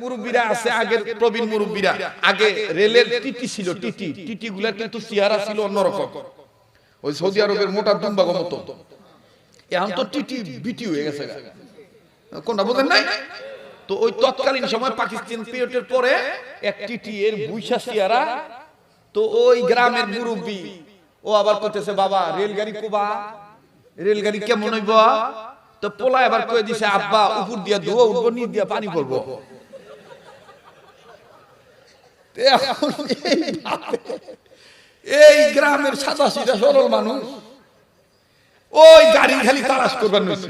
মুরব্বীরা আছে আগের প্রবীণ মুরব্বীরা। আগে রেলের টিটি ছিল টিটি টিটি। গুলার কিন্তু চেহারা ছিল অন্যরকম। ওই সৌদি আরবের মোটা দুম্বাগো মতো। এখন তো টিটি বিটি হয়ে গেছে কোনটা বোঝেন নাই? তো ওই তৎকালীন সময় পাকিস্তান পিরিয়ডের পরে এক টিটি এর বুইসা চেহারা তো ওই গ্রামের মুরব্বী। ও আবার করতেছে বাবা রেলগাড়ি কোবা। রেলগাড়ি কেমন হইব? তো পোলা এবার কয়ে দিছে আব্বা উপর দিয়া ধোয়া উঠবো নিচ দিয়া পানি পড়ব এই গ্রামের সাদা সিধা সরল মানুষ। ওই গাড়ি খালি তালাশ নিচ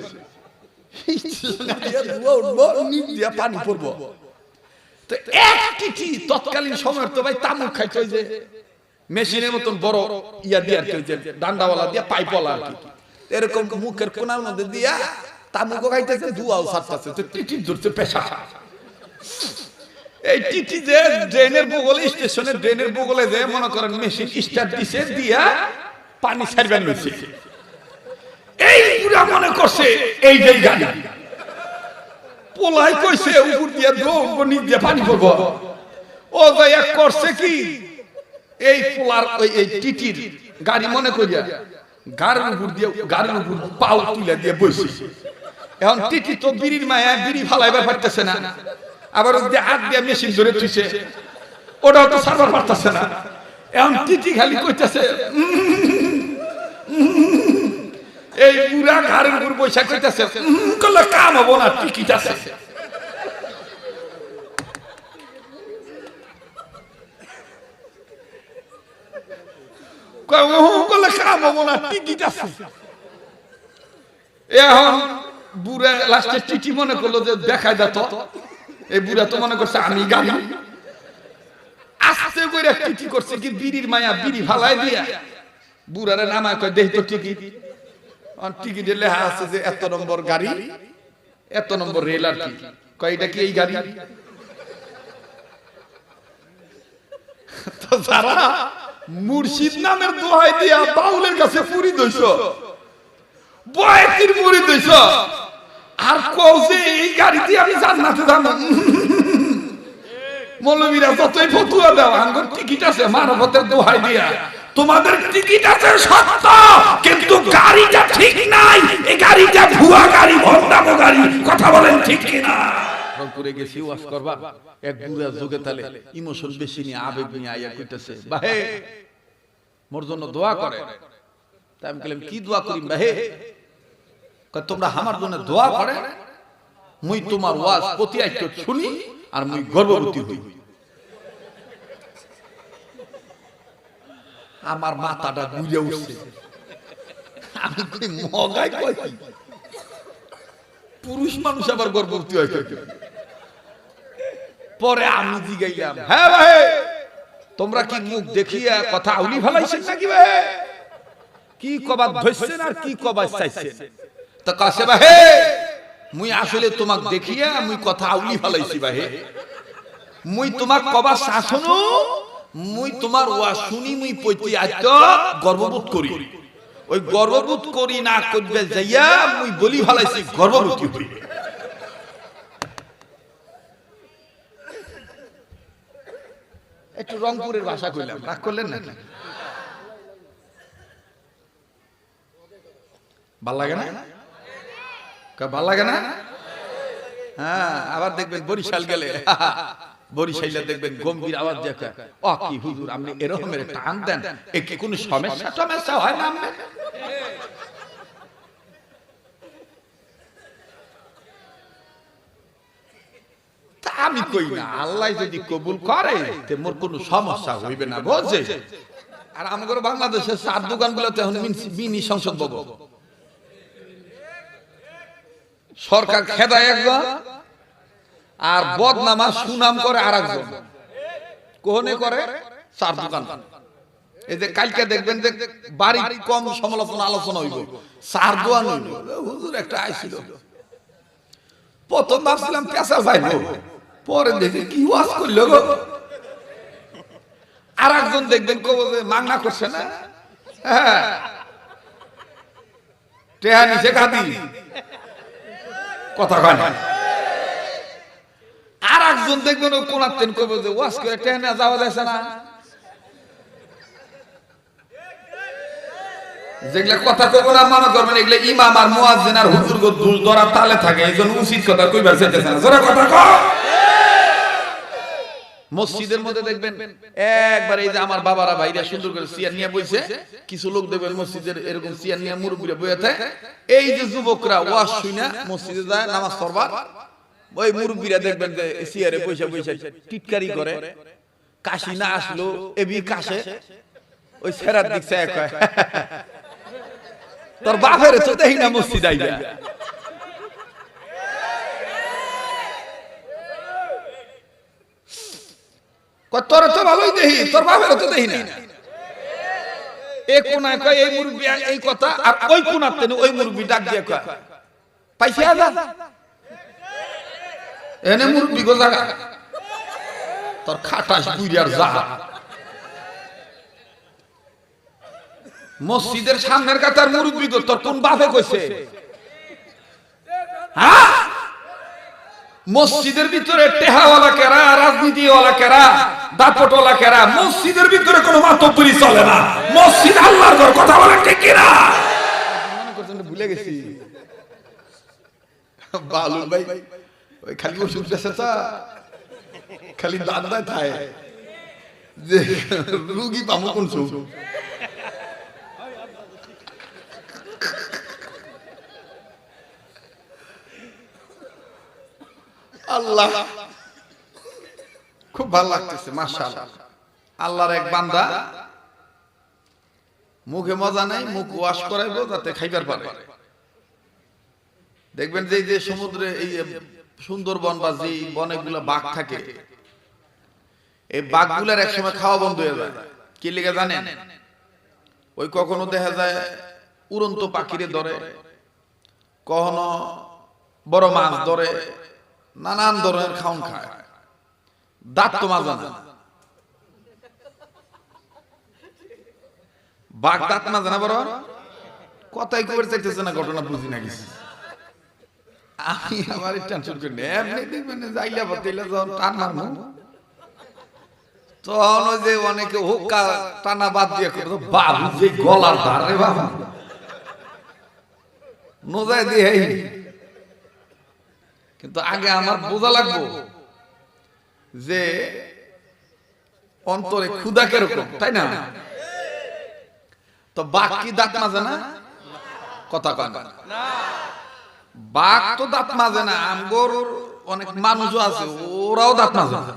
পানি পড়ব তো ভাই তামুক মতন বড় ইয়া দিয়ে ডান্ডাওয়ালা দিয়া পাইপওয়ালা এরকম মুখের দিয়া পেশা এই টিটি যে ড্রেনের বগলে স্টেশনের ড্রেনের বগলে যে মনে করেন মেশিন স্টার্ট দিছে দিয়া পানি ছাড়বেন লইছে এই পুরা মনে করছে, এই যে গাড়ি। পোলাই কইছে, উপর দিয়া দৌড়বো নিচ দিয়ে পানি পড়ব ও এক করছে কি? এই পোলার ওই, এই টিটির গাড়ি মনে করিয়া গাড়ির উপর দিয়ে, গাড়ির উপর পাও তুলে দিয়ে বসে এখন টিটি তো বিড়ির মায়া, বিড়ি ফালাইবার পারতেছে না। আবার ওই দিয়ে হাত দিয়ে মেশিন ধরে তুইছে ওটাও তো সারবার পারতেছে না এখন টিটি খালি কইতেছে এই পুরা ঘাড়ের উপর বৈশাখ কইতেছে করলে কাম হব না টিকিট আছে কয়, "উহু, করলে কাম হব না টিকিট আছে এখন বুড়া লাস্টে টিটি মনে করল যে দেখায় দা তো এই বুড়া তো মনে করছে আমি গাড়ি। আস্তে করে টিটি করছে কি বিড়ির মায়া, বিড়ি ফালাই দিয়া। বুড়ারে নামায় কয় দেখ তো টিকিট। টিকিটে লেখা আছে যে এত নম্বর গাড়ি, এত নম্বর রেল আর কি। কয়, এটা কি এই গাড়ি? তো যারা মুর্শিদ নামের দোহাই দিয়া বাউলের কাছে পুরি দইছ বয়সির পুরি দইছ আর কও যে এই গাড়িতে আমি জান্নাতে যাব মৌলবীরা যতই ফতুয়া দাও, আঙ্গুর টিকিট আছে মানবতের দোহাই দিয়া। তোমাদের টিকিট আছে সত্য, কিন্তু গাড়িটা ঠিক নাই। এই গাড়িটা ভুয়া গাড়ি ভন্ডামো গাড়ি। কথা বলেন ঠিক কিনা? রংপুরে গেছি ওয়াজ করবা। এক বুড়া যোগে তালে ইমোশন বেশি নিয়ে, আবেগ নিয়ে আইয়া কইতেছে, বাহে, মোর জন্য দোয়া করে। তাই আমি বললাম কি দোয়া করিম, বাহে? তোমরা আমার জন্য দোয়া করে। মুই তোমার ওয়াজ প্রতি শুনি আর মুই গর্ভবতী হই। আমার মাথাটা ঘুরে উঠছে? পুরুষ মানুষ আবার গর্ভবতী পরে আমি জিগাইলাম হ্যাঁ ভাই তোমরা কি মুখ দেখিয়া কথা আউলি ফেলাইছেন নাকি ভাই কি কবাদ ধরছেন আর কি কবাদ চাইছেন? তো কাছে ভাই মুই আসলে তোমাক দেখিয়া মুই কথা আউলি ফেলাইছি ভাই মুই তোমাক কবা শাসনু, মুই তোমার ওয়া শুনি মুই পইতি আজ গর্ববোধ করি। ওই গর্ববোধ করি না করবে যাইয়া মুই বলি ফেলাইছি গর্ভবতী হই। একটু রংপুরের ভাষা কইলাম, রাগ করলেন নাকি? ভালো লাগে না? ভালো লাগে না? হ্যাঁ আবার দেখবেন বরিশাল গেলে। বরিশাইলে দেখবেন গম্ভীর আওয়াজ দেখে ও কি হুজুর আপনি এরকমের টান দেন। এ কি কোনো সমস্যা হয় না আমি কই না আল্লাহ যদি কবুল করে তে মোর কোনো সমস্যা হইবে না বুঝছে আর আমাদের বাংলাদেশের চার দোকানগুলোতে এখন মিন- মিনি সংসদ ভবন। সরকার খেদায় একজন আর বদনামা সুনাম করে আর একজন কোহনে করে? চার দোকান। এই যে কালকে দেখবেন যে বাড়ি কম সমালোচনা আলোচনা হইব। চার দোয়ান হইব। হুজুর একটা আইছিল। প্রথম ভাবছিলাম পেশা পাইব পরে দেখে কি ওয়াজ করল গো। আর একজন দেখবেন কব যে মাংনা করছে না? হ্যাঁ। টেহা নিচে খাদি কথা কয় না। আর একজন দেখবেন ও কোনাতেন কইব যে, ওয়াজ করে টেনে যাওয়া যাচ্ছে না? যেগুলা কথা কইব না, মনে করবেন এগুলা ইমাম আর মুয়াজ্জিন আর হুজুর গো ধরা তালে থাকে এই উচিত কথা কইবার চাইতেছে না। জোরে কথা মসজিদের মধ্যে দেখবেন একবার এই যে আমার বাবারা ভাইরা সুন্দর করে চেয়ার নিয়ে বইছে কিছু লোক দেখবেন মসজিদের এরকম চেয়ার নিয়ে মুরব্বীরা বইয়া থাকে। এই যে যুবকরা ওয়াজ শুনে মসজিদে যায় নামাজ পড়বার। ওই মুরব্বীরা দেখবেন যে চেয়ারে বসে বসে টিটকারি করে। কাশি না আসলো এবি কাশে। ওই সেরার দিক চায় কয়। তোর বাপের তো না মসজিদ আইবা। তোর তো ভালোই দেহি তোর বাপের তো দেহি না। এই কোনায় কয়, এই মুরব্বি, এই কথা, আর ওই কোনাতে ওই ডাক দিয়ে কয়, পাইছি এনে তোর খাটাস মসজিদের সামনের কাতার মুরব্বি গো, তোর কোন বাপে কইছে? হ্যাঁ? মসজিদের ভিতরে টেহাওয়ালা কেরা, রাজনীতিওয়ালা কেরা? মসজিদের ভিতরে কোনো মাতব্বরি চলে না। মসজিদ আল্লাহর ঘর, কথা বলে ঠিক কিনা? ভুলে গেছি। বালু ভাই, ওই খালি ওষুধ তা, খালি দাদায় থায় যে রুগী পাবো কোন আল্লাহ। খুব ভালো লাগতেছে, মাশাআল্লাহ। আল্লাহর এক বান্দা মুখে মজা নাই, মুখ ওয়াশ করাইবো যাতে খাইবার পারে। দেখবেন যে যে সমুদ্রে এই সুন্দরবন বা যে বনেগুলো বাঘ থাকে, এই বাঘগুলার এক সময় খাওয়া বন্ধ হয়ে যায়। কি লেগে জানেন? ওই কখনো দেখা যায় উড়ন্ত পাখিরে ধরে, কখনো বড় মাছ ধরে, নানান ধরনের খাউন খায়। দাঁত তো মাজা না। বাঘ দাঁত না জানা বড়? কথাই কবে চাইতেছে না, ঘটনা বুঝি না কিছু। আমি আমার টেনশন করি না। এমনি দেখবেন যাইলা যখন টান মারবো, তখন ওই যে অনেকে হুক্কা টানা বাদ দিয়ে করতো বাবু, যে গলার ধার রে বাবা। নোজায় দিয়ে কিন্তু আগে আমার বোঝা লাগবো। যে অন্তরে ক্ষুদা কীরকম তাই না? তো বাঘ কি দাঁত মাজে না? কথা কন। বাঘ তো দাঁত মাজে না, আমগর অনেক মানুষও আছে, ওরাও দাঁত মাজে না।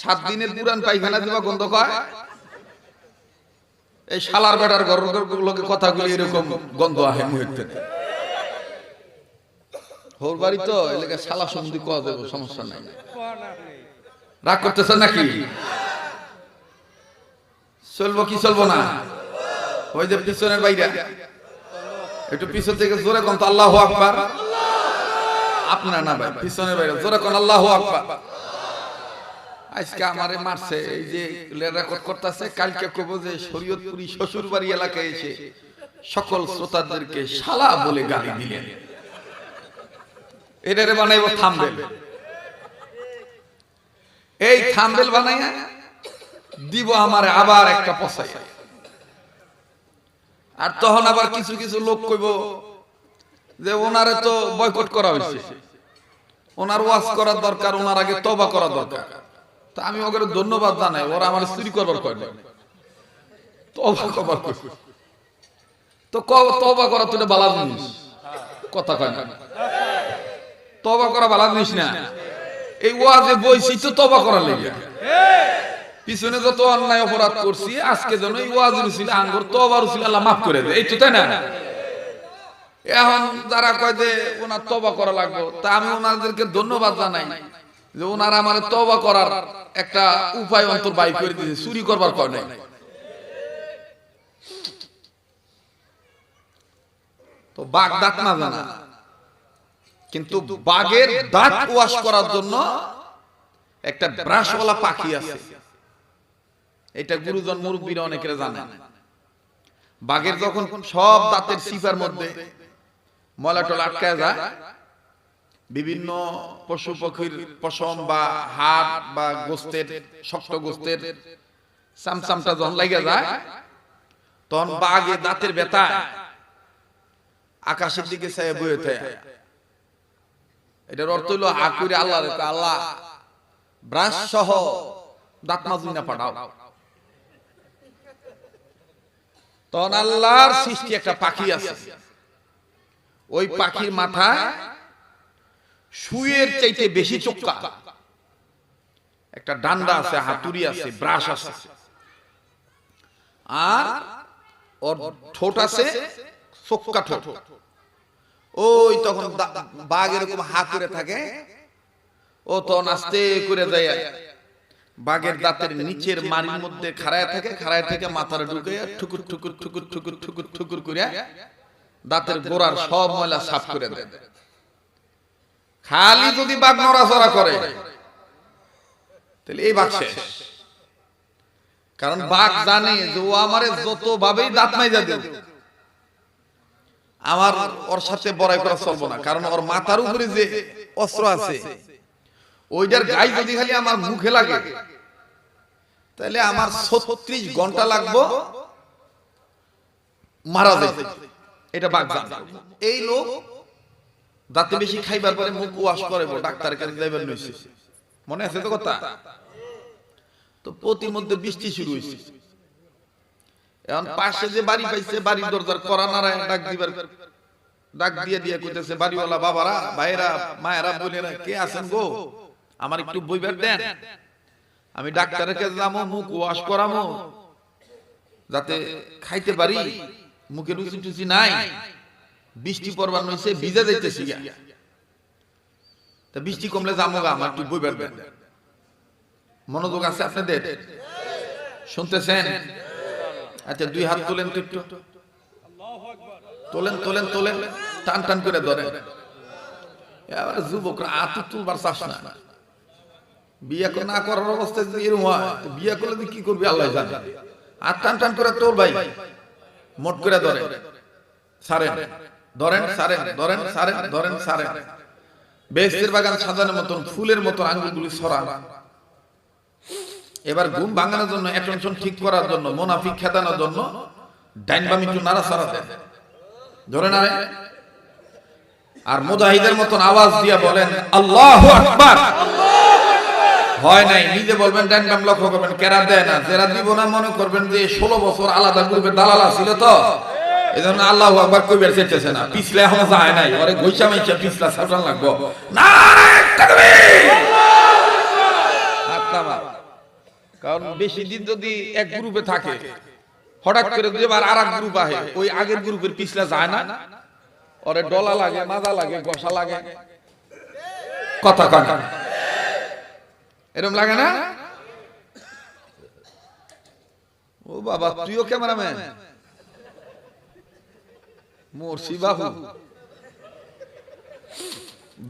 সাত দিনের পুরান পায়খানা দিবা গন্ধ কয়? এই শালার বেটার ঘর লোকে কথাগুলি এরকম গন্ধ আহে মুহূর্তে। হোর বাড়ি তো এলাকা সমস্যা নাই। রাগ করতেছেন নাকি? চলবো কি চলবো না? ওই যে পিছনের বাইরে। একটু পিছন থেকে জোরে তো আল্লাহ আকবার। আপনার না ভাই, পিছনের বাইরে। জোরে কোন আল্লাহ আকবার। আজকে আমারে মারছে, এই যে রেকর্ড করতেছে, কালকে কব যে শরীয়তপুরি শ্বশুর বাড়ি এলাকায় এসে সকল শ্রোতাদেরকে শালা বলে গালি দিলেন। এটারে বানাইব থামবেল। এই থামবেল বানাইয়া দিব আমার আবার একটা পচাই আর তখন আবার কিছু কিছু লোক কইব যে ওনারে তো বয়কট করা হয়েছে ওনার ওয়াজ করার দরকার, ওনার আগে তবা করা দরকার। তা আমি ওকে ধন্যবাদ জানাই, ওরা আমার স্ত্রী করবার কয় না তবা করবার তো তবা করা তুলে বালা জিনিস। কথা কয় না। তবা করা বালা জিনিস না। এই ওয়াজে বইছি তো তবা করা লেগে। পিছনে যত অন্যায় অপরাধ করছি, আজকে যেন এই ওয়াজ রুছিল আঙ্গুর তবা রুছিল আল্লাহ মাফ করে দেয়। এই তো তাই না? এখন যারা কয় যে ওনার তবা করা লাগবে, তা আমি ওনাদেরকে ধন্যবাদ জানাই যে ওনারা আমার তবা করার একটা উপায় অন্তর বাই করে দিয়েছে। চুরি করবার কয় নাই? তো বাঘ দাঁত না জানা। কিন্তু বাঘের দাঁত ওয়াশ করার জন্য একটা ব্রাশওয়ালা পাখি আছে। এটা গুরুজন মুরব্বীরা অনেকেরা জানেন বাঘের যখন সব দাঁতের সিফার মধ্যে ময়লা টলা আটকায় যায় বিভিন্ন পশু পাখির পশম বা হাড় বা গোস্তের শক্ত গোস্তের চামচামটা যখন লাগে যায় তখন বাঘে দাঁতের ব্যথা আকাশের দিকে চাই বয়ে থাকে এটার অর্থ হলো হাকুরে আল্লাহ আল্লাহ ব্রাশ সহ দাঁত মাজুই না পাঠাও। তখন আল্লাহর সৃষ্টি একটা পাখি আছে। ওই পাখির মাথায় শুয়ের চাইতে বেশি চোক্কা একটা ডান্ডা আছে হাতুড়ি আছে ব্রাশ আছে। আর ওর ঠোঁট আছে চোক্কা ঠোঁট ওই তখন বাঘ এরকম হা করে থাকে। ও তখন আস্তে করে দেয় বাঘের দাঁতের নিচের মারির মধ্যে খাড়ায় থাকে, খাড়ায় থেকে মাথার ঢুকে ঠুকুর ঠুকুর ঠুকুর ঠুকুর ঠুকুর ঠুকুর করে দাঁতের গোড়ার সব ময়লা সাফ করে দেয়। খালি যদি বাঘ নড়াচড়া করে, তাহলে এই বাঘ শেষ। কারণ বাঘ জানে যে ও আমারে যত ভাবেই দাঁত মাইজা দেবে আমার ওর সাথে বড়াই করা চলবো না, কারণ ওর মাথার উপরে যে অস্ত্র আছে, ওইটার গাই যদি খালি আমার মুখে লাগে, তাহলে আমার ছত্রিশ ঘণ্টা লাগবো মারা যাবে এটা বাঘ জানে। এই লোক দাঁতে বেশি খাইবার পরে মুখ ওয়াশ করে ডাক্তার কাছে যাইবার নইছে মনে আছে তো কথা? তো প্রতির মধ্যে বৃষ্টি শুরু হয়েছে এখন পাশে যে বাড়ি পাইছে, বাড়ির দরজার করা নারায় ডাক দিবার। ডাক দিয়ে দিয়ে কইতেছে, বাড়িওয়ালা বাবারা, ভাইরা, মায়েরা, বোনেরা, কে আছেন গো? আমার একটু বইবার দেন। আমি ডাক্তারের কাছে যাব মুখ ওয়াশ করামো, যাতে খাইতে পারি। মুখে রুচি টুচি নাই। বৃষ্টি পড়বার নইছে, ভিজে যাইতেছি। তা বৃষ্টি কমলে যাব গা, আমার একটু বইবার দেন। মনোযোগ আছে আপনাদের? শুনতেছেন? আচ্ছা দুই হাত তোলেন তো একটু। তোলেন তোলেন তোলেন টান টান করে ধরেন। এবার যুবকরা আতু তুলবার চাস না। বিয়ে না করার অবস্থায় যদি এরকম হয় বিয়ে করলে কি করবি আল্লাহ জানে। আর টান টান করে তোল ভাই। মোট করে ধরেন। সারেন ধরেন সারেন ধরেন সারেন ধরেন সারেন। বেস্তের বাগান সাজানোর মতন ফুলের মতন আঙ্গুলগুলি সরান। এবার ঘুম ভাঙানোর জন্য অ্যাটেনশন ঠিক করার জন্য, মোনাফিক খেদানোর জন্য ডাইন বাম একটু নাড়াচাড়া দেন। ধরে না আর মুজাহিদের মতন আওয়াজ দিয়া বলেন, আল্লাহু আকবার। হয় নাই, নিজে বলবেন, ডাইন বাম লক্ষ্য করবেন, কেরা দেয় না? যারা দিব না, মনে করবেন যে ষোলো বছর আলাদা গ্রুপের দালালা ছিল তো? এই জন্য আল্লাহ আকবার কইবার চেতেছে না। পিছলে এখনও যায় নাই, ওরে ঘইসা মাইসা পিছলা সাবধান লাগবো। না কারণ বেশি দিন যদি এক গ্রুপে থাকে হঠাৎ করে আবার আর এক গ্রুপ আহে ওই আগের গ্রুপের পিছলা যায় না। ওরে ডলা লাগে মাজা লাগে গসা লাগে। কথা কথা এরকম লাগে না? ও বাবা তুইও ক্যামেরাম্যান? মরছি বাবু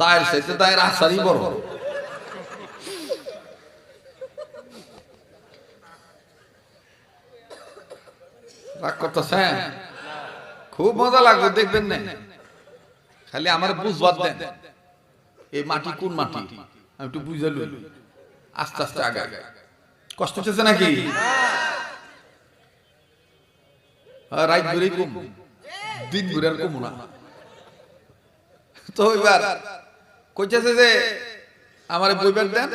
দায়ের সাইতে দায়ের আসারই বড়। খুব মজা লাগবে দেখবেন না। খালি আমার বুঝবার দেন। এই মাটি কোন মাটি? আমি একটু বুঝে আস্তে আস্তে আগে আগে কষ্ট হচ্ছে নাকি? হ্যাঁ, রাইট ঘুরে কম। দিন ঘুরে আর কমু না। তো এবার কইতেছে যে আমার বইবার দেন।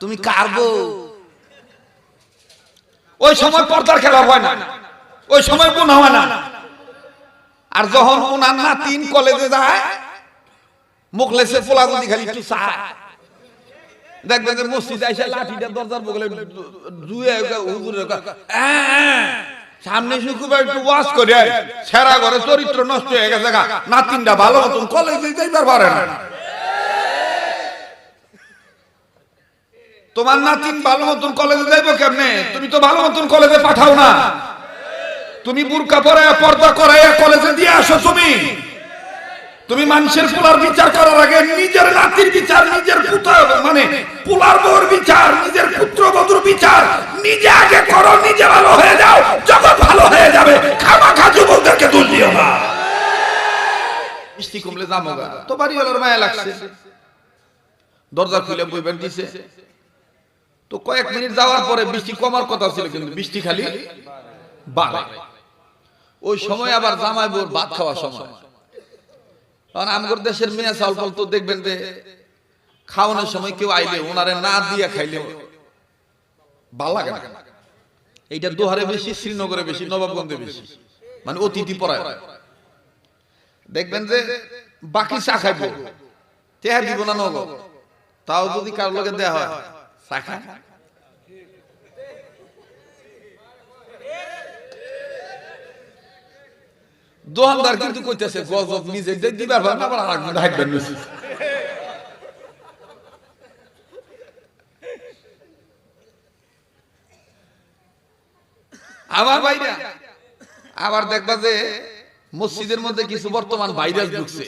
তুমি কারবো ওই সময় পর্দার খেলা হয় না। ওই সময় গুণ হয় না। আর যখন ওনার নাতিন কলেজে যায় মুখলেসে পোলা লাঠিটা বগলে জুয়ে হুজুরে কয়, "আহ, আহ, সামনে একটু করে সেরা ঘরে চরিত্র নষ্ট হয়ে গেছে। নাতিনটা ভালো মতন কলেজে যাইবার পারে না। তোমার নাতিন ভালো মতন কলেজে যাইবো কেমনে? তুমি তো ভালো মতন কলেজে পাঠাও না। তুমি বুরকা পরে পর্দা করে কলেজে দিয়ে আসো তুমি। তুমি মানুষের পোলার বিচার করার আগে নিজের নাতির বিচার, নিজের মানে পোলার বউর বিচার, নিজের পুত্র বধুর বিচার নিজে আগে করো, নিজে ভালো হয়ে যাও যখন ভালো হয়ে যাবে। খামাখা যুবকদেরকে দোষ দিও না। বৃষ্টি কমলে যামোগা তো বাড়িওয়ালার মায়া লাগছে। দরজা খুলে বইবেন দিছে। তো কয়েক মিনিট যাওয়ার পরে বৃষ্টি কমার কথা ছিল কিন্তু বৃষ্টি খালি বাড়ে। ওই সময় আবার জামাই বোর ভাত খাওয়ার সময়। কারণ আমগর দেশের মেয়ে চাউল ফল তো দেখবেন যে খাওয়ানোর সময় কেউ আইলে ওনারে না দিয়া খাইলে ভালো লাগে না। এইটা দোহারে বেশি, শ্রীনগরে বেশি, নবাবগঞ্জে বেশি। মানে অতিথি পড়ায় দেখবেন যে বাকি চা খাইব তেহার দিব না নগদ। তাও যদি কারোর লগে দেয়া হয়। খায় দোকানদার কিন্তু কইতেছে গজব নিজে দিবার ভাব না আবার আরেকজন হাইটবেন বেশি আবার বাইরা আবার দেখবা যে মসজিদের মধ্যে কিছু বর্তমান ভাইরাস ঢুকছে।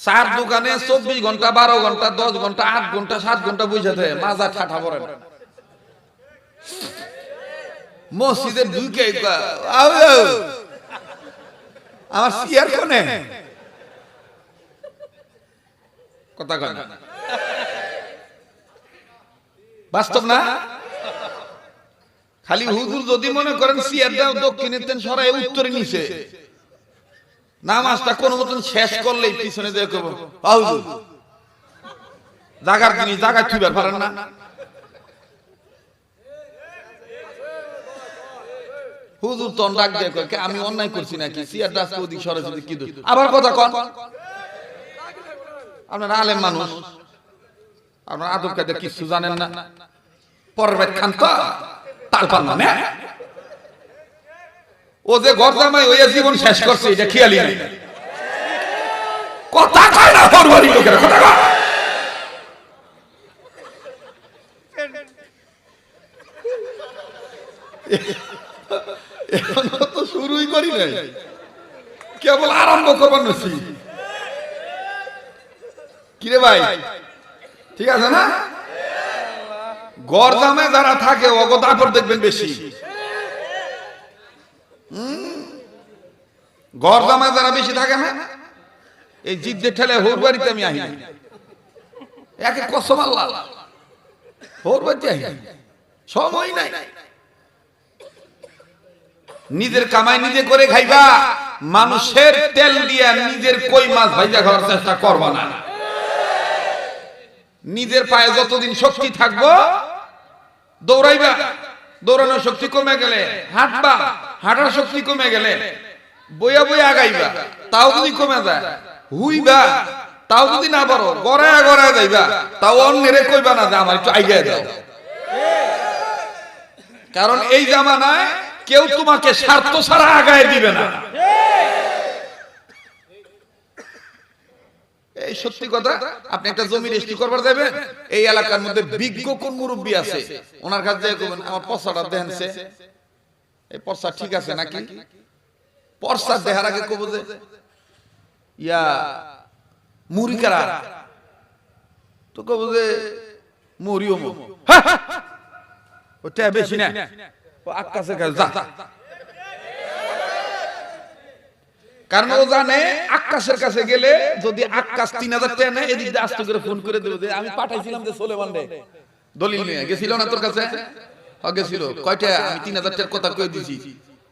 চার দোকানে চব্বিশ ঘণ্টা বারো ঘণ্টা দশ ঘণ্টা আট ঘণ্টা সাত ঘণ্টা বুঝে থাকে মাজা ঠাঠা পড়ে না। মসজিদের ঢুকে। আমার সিয়ার কোনে? কথা কয় বাস্তব না? খালি হুজুর যদি মনে করেন সিয়ারটা দক্ষিণে তেন সরাই উত্তরে নিছে। নামাজটা কোন মতন শেষ করলেই পিছনে কব জাগার জিনিস জাগায় থুইবার পারেন না? হুজুর তন ডাক কে, আমি অন্যায় করছি নাকি? সিয়ার দাস ওদিক সরাসরি কি দোষ? আবার কথা কন, আপনারা আলেম মানুষ, আপনারা আদব কায়দা কিছু জানেন না? পরের খান তো তাল পান না? ও যে ঘর জামাই, ওই জীবন শেষ করছে, এটা খেয়ালি নাই। কথা কয় না পরবারি লোকের, কথা কয়। তো শুরুই করি নাই। কেবল আরম্ভ করবার নছি কিরে ভাই, ঠিক আছে না? গড় যারা থাকে অগত আপর দেখবেন বেশি। গড় জামায় যারা বেশি থাকে না, এই জিদ্দে ঠেলে হোর বাড়িতে আমি আহি একে কসম আল্লাহ। হোর বাড়িতে আহি সময় নাই। নিজের কামাই নিজে করে খাইবা, মানুষের তেল দিয়ে নিজের কই মাছ ভাইজা খাওয়ার চেষ্টা করবা না। নিজের পায়ে যতদিন শক্তি থাকব, দৌড়াইবা। দৌড়ানোর শক্তি কমে গেলে হাঁটবা। হাঁটার শক্তি কমে গেলে বইয়া বইয়া আগাইবা তাও যদি কমে যায়, হুইবা, তাও যদি না পারো, গড়ায় গড়ায় যাইবা, তাও অন্যেরে কইবা না যে আমার একটু আইগায় দাও। কারণ এই জামানায় কেউ তোমাকে স্বার্থ ছাড়া আগায় দিবে না। এই সত্যি কথা, আপনি একটা জমি রেজিস্ট্রি করবার যাবেন এই এলাকার মধ্যে বিজ্ঞ কোন মুরব্বী আছে? ওনার কাছে আমার পর্সাটা দেখেনছে এই পর্সা ঠিক আছে নাকি? পর্সা দেখার আগে কব যে ইয়া মুড়ি কারা? তো কব যে মুড়িও মু ওটা বেশি না। ও আকাশের কাছে যা কারণ ও জানে আকাশের কাছে গেলে যদি আকাশ তিন হাজার টাকা নেয় এদিক দিয়ে আস্তে করে ফোন করে দেবে যে আমি পাঠাইছিলাম যে সোলেমান রে দলিল নিয়ে গেছিল না তোর কাছে? হ গেছিল কয়টা? আমি তিন হাজার টাকার কথা কয়ে দিছি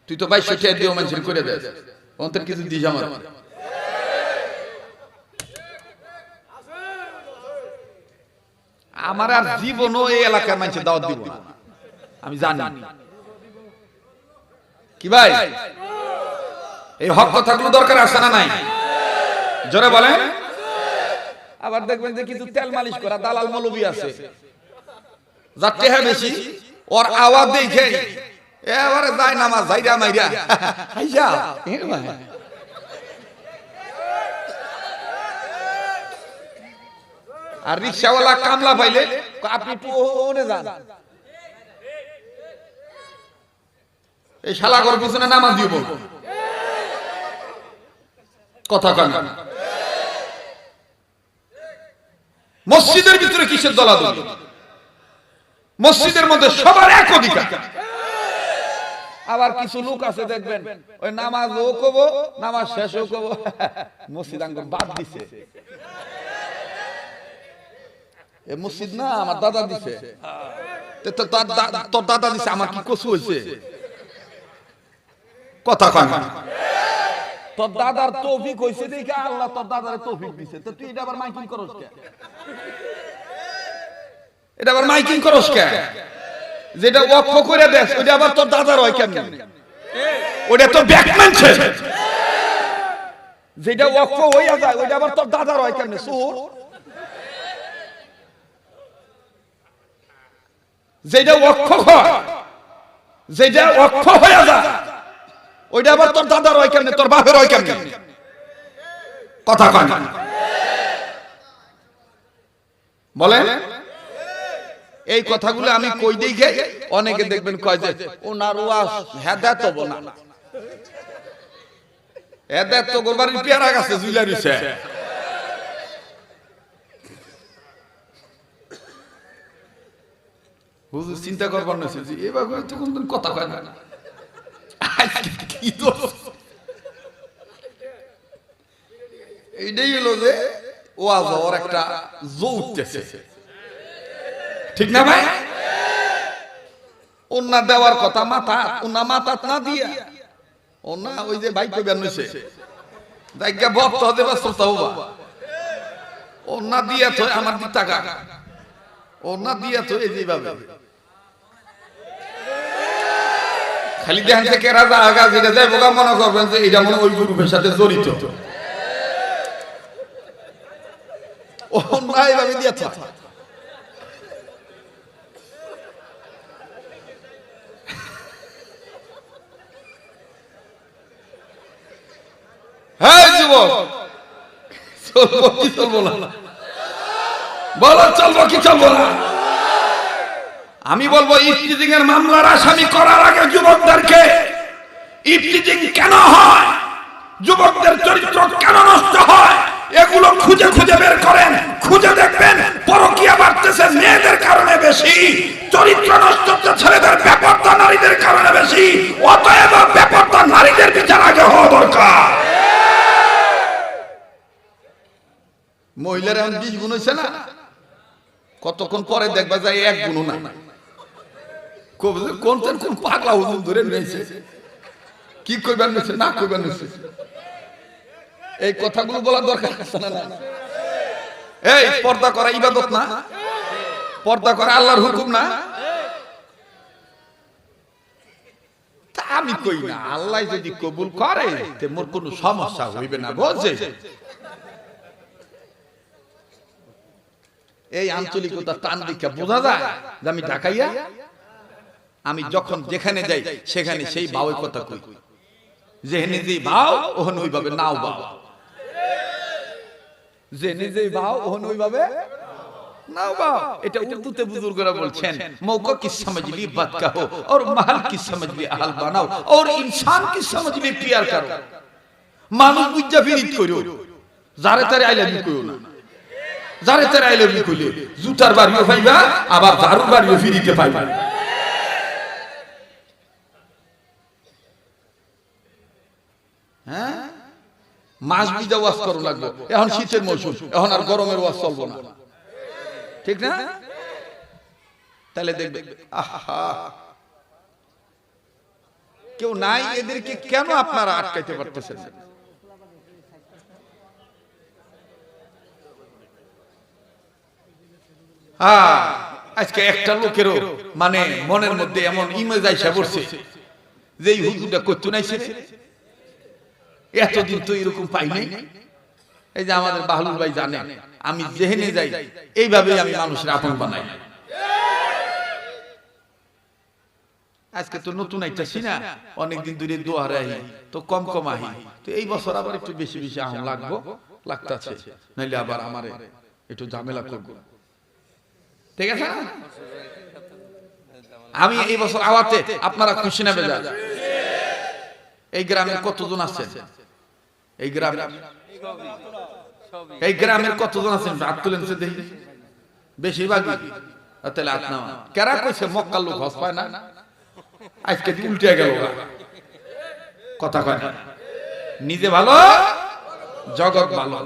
তুই তো বাইশশো টাকা দিও মানুষের করে দেয় অন্তর কিছু দিস আমার। আমার আর জীবনও এই এলাকার মানুষের দাওয়াত দিব না। আমি জানি। কি ভাই? এই হক কথাগুলো দরকার আছে না নাই? জোরে বলেন। আবার দেখবেন যে কিছু তেল মালিশ করা দালাল মৌলবি আছে। যার টেহা বেশি। ওর আওয়াজ দেখে এবারে যায় নামাজ যাইরা মাইরা। হাইয়া। আর রিক্সাওয়ালা কামলা পাইলে আপনি যান। এই শালাগর পিছনে নামাজ দিব। কথা কন। মসজিদের ভিতরে কিসের দলাদলি? মসজিদের মধ্যে সবার এক অধিকার। আবার কিছু লোক আছে, দেখবেন, ওই নামাজও কব, নামাজ শেষও কব, মসজিদ আঙ্গুর বাদ দিছে। এ মসজিদ না, আমার দাদা দিছে। তোর দাদা দিছে, আমার কি কসু হয়েছে কথা কয় না। তোর দাদার তৌফিক হইছে দেখে আল্লাহ তোর দাদার তৌফিক দিছে। তো তুই এটা আবার মাইকিং করস কে? এটা আবার মাইকিং করস কে? যেটা ওয়াকফ করে দেস ওটা আবার তোর দাদার হয় কেমন? ওটা তো ব্যাকম্যান ছেলে যেটা ওয়াকফ হইয়া যায় ওটা আবার তোর দাদার হয় কেমনে? সুর? যেটা ওয়াকফ হয়, যেটা ওয়াকফ হইয়া যায়, ওইটা আবার তোর দাদার হয় কেমনে? তোর বাপের হয় কেমনে? কথা কয় না। বলেন? এই কথাগুলো আমি কই দেখে অনেকে দেখবেন কয় যে, ওনার ওয়াজ হেদায়েত হব না। হেদায়েত তো গোরবাড়ির পেয়ারা গাছে ঝুলা রইছে। হুজুর চিন্তা করবার না যে এবার তো কোনদিন কথা কয় না। কি দোষ? এইটাই হলো যে, ওয়াজ ওর একটা জো উঠতেছে। ঠিক না ভাই? ওন্না দেওয়ার কথা, মাথা ওন্না মাথা না দিয়া। ওন্না ওই যে বাইক বের হইছে জায়গা বত হতে বা সস্তা হবা। ওন্না দিয়া তো আমার দিক টাকা ওন্না দিয়া তো এই যেভাবে। খালি দেখেন যে কেরা জায়গা যেটা যায় বোকা মনে করবেন যে এটা মনে ওই গ্রুপের সাথে জড়িত। ওন্না এইভাবে দিয়েছে হ্যাঁ যুবক চলবো কি চলবো না। বলো চলবো কি চলবো না। আমি বলব ইফতিজিং এর মামলার আসামি করার আগে যুবকদেরকে ইফতিজিং কেন হয়? যুবকদের চরিত্র কেন নষ্ট হয়? এগুলো খুঁজে খুঁজে বের করেন, খুঁজে দেখবেন, পরকিয়া বাড়তেছে মেয়েদের কারণে বেশি, চরিত্র নষ্ট হচ্ছে ছেলেদের ব্যাপারটা নারীদের কারণে বেশি, অতএব ব্যাপারটা নারীদের বিচার আগে হওয়া দরকার। মহিলার এখন বিশ গুণ হয়েছে না? কতক্ষণ পরে দেখবা যায় এক গুণ না কোন কোন পাগলা হুজুর ধরে নিয়েছে। কি কইবার নিয়েছে, না কইবার নিয়েছে। এই কথাগুলো বলার দরকার আছে? এই, পর্দা করা ইবাদত না? পর্দা করা আল্লাহর হুকুম না? আমি কই না, আল্লাহ যদি কবুল করে, তে মোর কোনো সমস্যা হইবে না বুঝছে এই আঞ্চলিকতা টান দীক্ষা বোঝা যায় যে আমি ঢাকাইয়া আমি যখন যেখানে যাই সেখানে সেই বাউয়ের কথা কই। যে নিজেই বাউ ওহন ওইভাবে নাও বাউ। যে নিজেই বাউ ওহন ওইভাবে নাও বাউ। এটা উর্দুতে বুজুর্গরা বলছেন কি সমঝলি বাত আর কি সমঝলি আহল বানাও আর ইনসান কি সমঝলি পিয়ার করো। মানুষ ফিরিত যারে তারে আইলা কইও না। যারে তারে আইলা কইলে, জুতার বাড়িও পাইবা, আবার ঝাড়ুর বাড়িও ফিরিতে পাইবা। হ্যাঁ? মাছ বিজা ওয়াজ করো লাগবে। এখন শীতের মৌসুম, এখন আর গরমের ওয়াজ চলবো না। ঠিক না? তাহলে দেখবে, আহা! কেউ নাই, এদেরকে কেন আপনারা আটকাইতে পারতেছেন? না? আজকে একটা লোকেরও মানে মনের মধ্যে এমন ইমেজ আইসা পড়ছে যে হুজুরটা করতে নাইছে। এতদিন তো এরকম পাই নাই। এই যে আমাদের বাহলুল ভাই জানে, আমি যেহেনে যাই, এইভাবেই আমি মানুষের আপন বানাই। আজকে তো নতুন আইতাছি না, অনেকদিন দূরে দোয়ারে আহি তো কম কম আহি। তো এই বছর আবার একটু বেশি বেশি আহ লাগবো, লাগতাছে, নাইলে আবার আমারে একটু ঝামেলা করব। ঠিক আছে? আমি এই বছর আওয়াতে আপনারা খুশি না বেজা এই গ্রামে কতজন আছেন? এই গ্রামে এই গ্রামের কতজন আছেন? হাত তুলেন সে দেখি। বেশিরভাগই। আর তাহলে হাত নামা কেরা কইছে মক্কার লোক হস পায় না? আজকে উল্টে গেল কথা কয় না। নিজে ভালো, জগৎ ভালো।